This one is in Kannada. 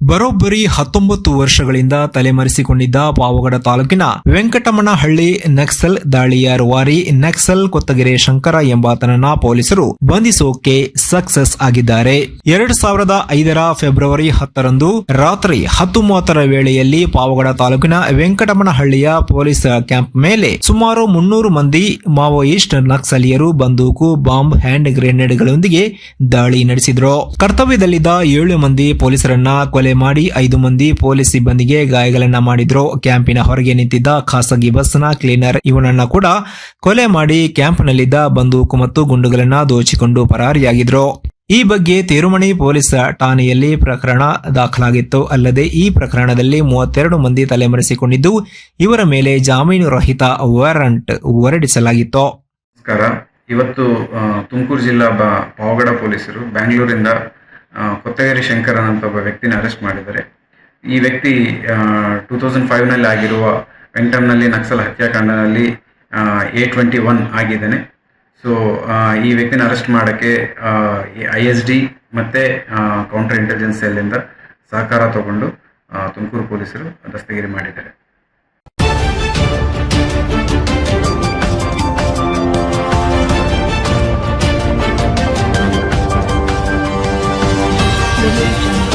ಬರೋಬ್ಬರಿ ಹತ್ತೊಂಬತ್ತು ವರ್ಷಗಳಿಂದ ತಲೆಮರೆಸಿಕೊಂಡಿದ್ದ ಪಾವಗಡ ತಾಲೂಕಿನ ವೆಂಕಟಮನಹಳ್ಳಿ ನಕ್ಸಲ್ ದಾಳಿಯ ರುವಾರಿ ನಕ್ಸಲ್ ಕೊತ್ತಗೆರೆ ಶಂಕರ ಎಂಬಾತನನ್ನ ಪೊಲೀಸರು ಬಂಧಿಸೋಕೆ ಸಕ್ಸಸ್ ಆಗಿದ್ದಾರೆ. ಎರಡು ಸಾವಿರದ ಐದರ ಫೆಬ್ರವರಿ ಹತ್ತರಂದು ರಾತ್ರಿ ಹತ್ತು ಮೂವತ್ತರ ವೇಳೆಯಲ್ಲಿ ಪಾವಗಡ ತಾಲೂಕಿನ ವೆಂಕಟಮನಹಳ್ಳಿಯ ಪೊಲೀಸ್ ಕ್ಯಾಂಪ್ ಮೇಲೆ ಸುಮಾರು ಮುನ್ನೂರು ಮಂದಿ ಮಾವೋಯಿಸ್ಟ್ ನಕ್ಸಲಿಯರು ಬಂದೂಕು, ಬಾಂಬ್ ಹ್ಯಾಂಡ್ ಗ್ರೆನೇಡ್ಗಳೊಂದಿಗೆ ದಾಳಿ ನಡೆಸಿದ್ರು. ಕರ್ತವ್ಯದಲ್ಲಿದ್ದ ಏಳು ಮಂದಿ ಪೊಲೀಸರನ್ನ ಕೊಲೆ ಮಾಡಿ ಐದು ಮಂದಿ ಪೊಲೀಸ್ ಸಿಬ್ಬಂದಿಗೆ ಗಾಯಗಳನ್ನ ಮಾಡಿದ್ರು. ಕ್ಯಾಂಪಿನ ಹೊರಗೆ ನಿಂತಿದ್ದ ಖಾಸಗಿ ಬಸ್ನ ಕ್ಲೀನರ್ ಇವನನ್ನ ಕೂಡ ಕೊಲೆ ಮಾಡಿ ಕ್ಯಾಂಪ್ನಲ್ಲಿದ್ದ ಬಂದೂಕು ಮತ್ತು ಗುಂಡುಗಳನ್ನ ದೋಚಿಕೊಂಡು ಪರಾರಿಯಾಗಿದ್ರು. ಈ ಬಗ್ಗೆ ತಿರುಮಣಿ ಪೊಲೀಸ್ ಠಾಣೆಯಲ್ಲಿ ಪ್ರಕರಣ ದಾಖಲಾಗಿತ್ತು. ಅಲ್ಲದೆ ಈ ಪ್ರಕರಣದಲ್ಲಿ ಮೂವತ್ತೆರಡು ಮಂದಿ ತಲೆಮರೆಸಿಕೊಂಡಿದ್ದು, ಇವರ ಮೇಲೆ ಜಾಮೀನು ರಹಿತ ವಾರಂಟ್ ಹೊರಡಿಸಲಾಗಿತ್ತು. ಇವತ್ತು ತುಮಕೂರು ಜಿಲ್ಲಾ ಪಾವಗಡ ಪೊಲೀಸರು ಬ್ಯಾಂಗ್ಳೂರಿಂದ ಕೊತ್ತಗೆರೆ ಶಂಕರನ್ ಅಂತ ಒಬ್ಬ ವ್ಯಕ್ತಿನ ಅರೆಸ್ಟ್ ಮಾಡಿದ್ದಾರೆ. ಈ ವ್ಯಕ್ತಿ ಟೂ ತೌಸಂಡ್ ಫೈವ್ನಲ್ಲಿ ಆಗಿರುವ ವೆಂಟಮ್ನಲ್ಲಿ ನಕ್ಸಲ್ ಹತ್ಯಾಕಾಂಡನಲ್ಲಿ ಎ ಟ್ವೆಂಟಿ ಒನ್ ಆಗಿದ್ದಾನೆ. ಸೊ ಈ ವ್ಯಕ್ತಿನ ಅರೆಸ್ಟ್ ಮಾಡೋಕ್ಕೆ ಐ ಎಸ್ ಡಿ ಮತ್ತು ಕೌಂಟರ್ ಇಂಟೆಲಿಜೆನ್ಸ್ ಸೆಲ್ಲಿಂದ ಸಹಕಾರ ತಗೊಂಡು ತುಮಕೂರು ಪೊಲೀಸರು ದಸ್ತಗಿರಿ ಮಾಡಿದ್ದಾರೆ. Revolution.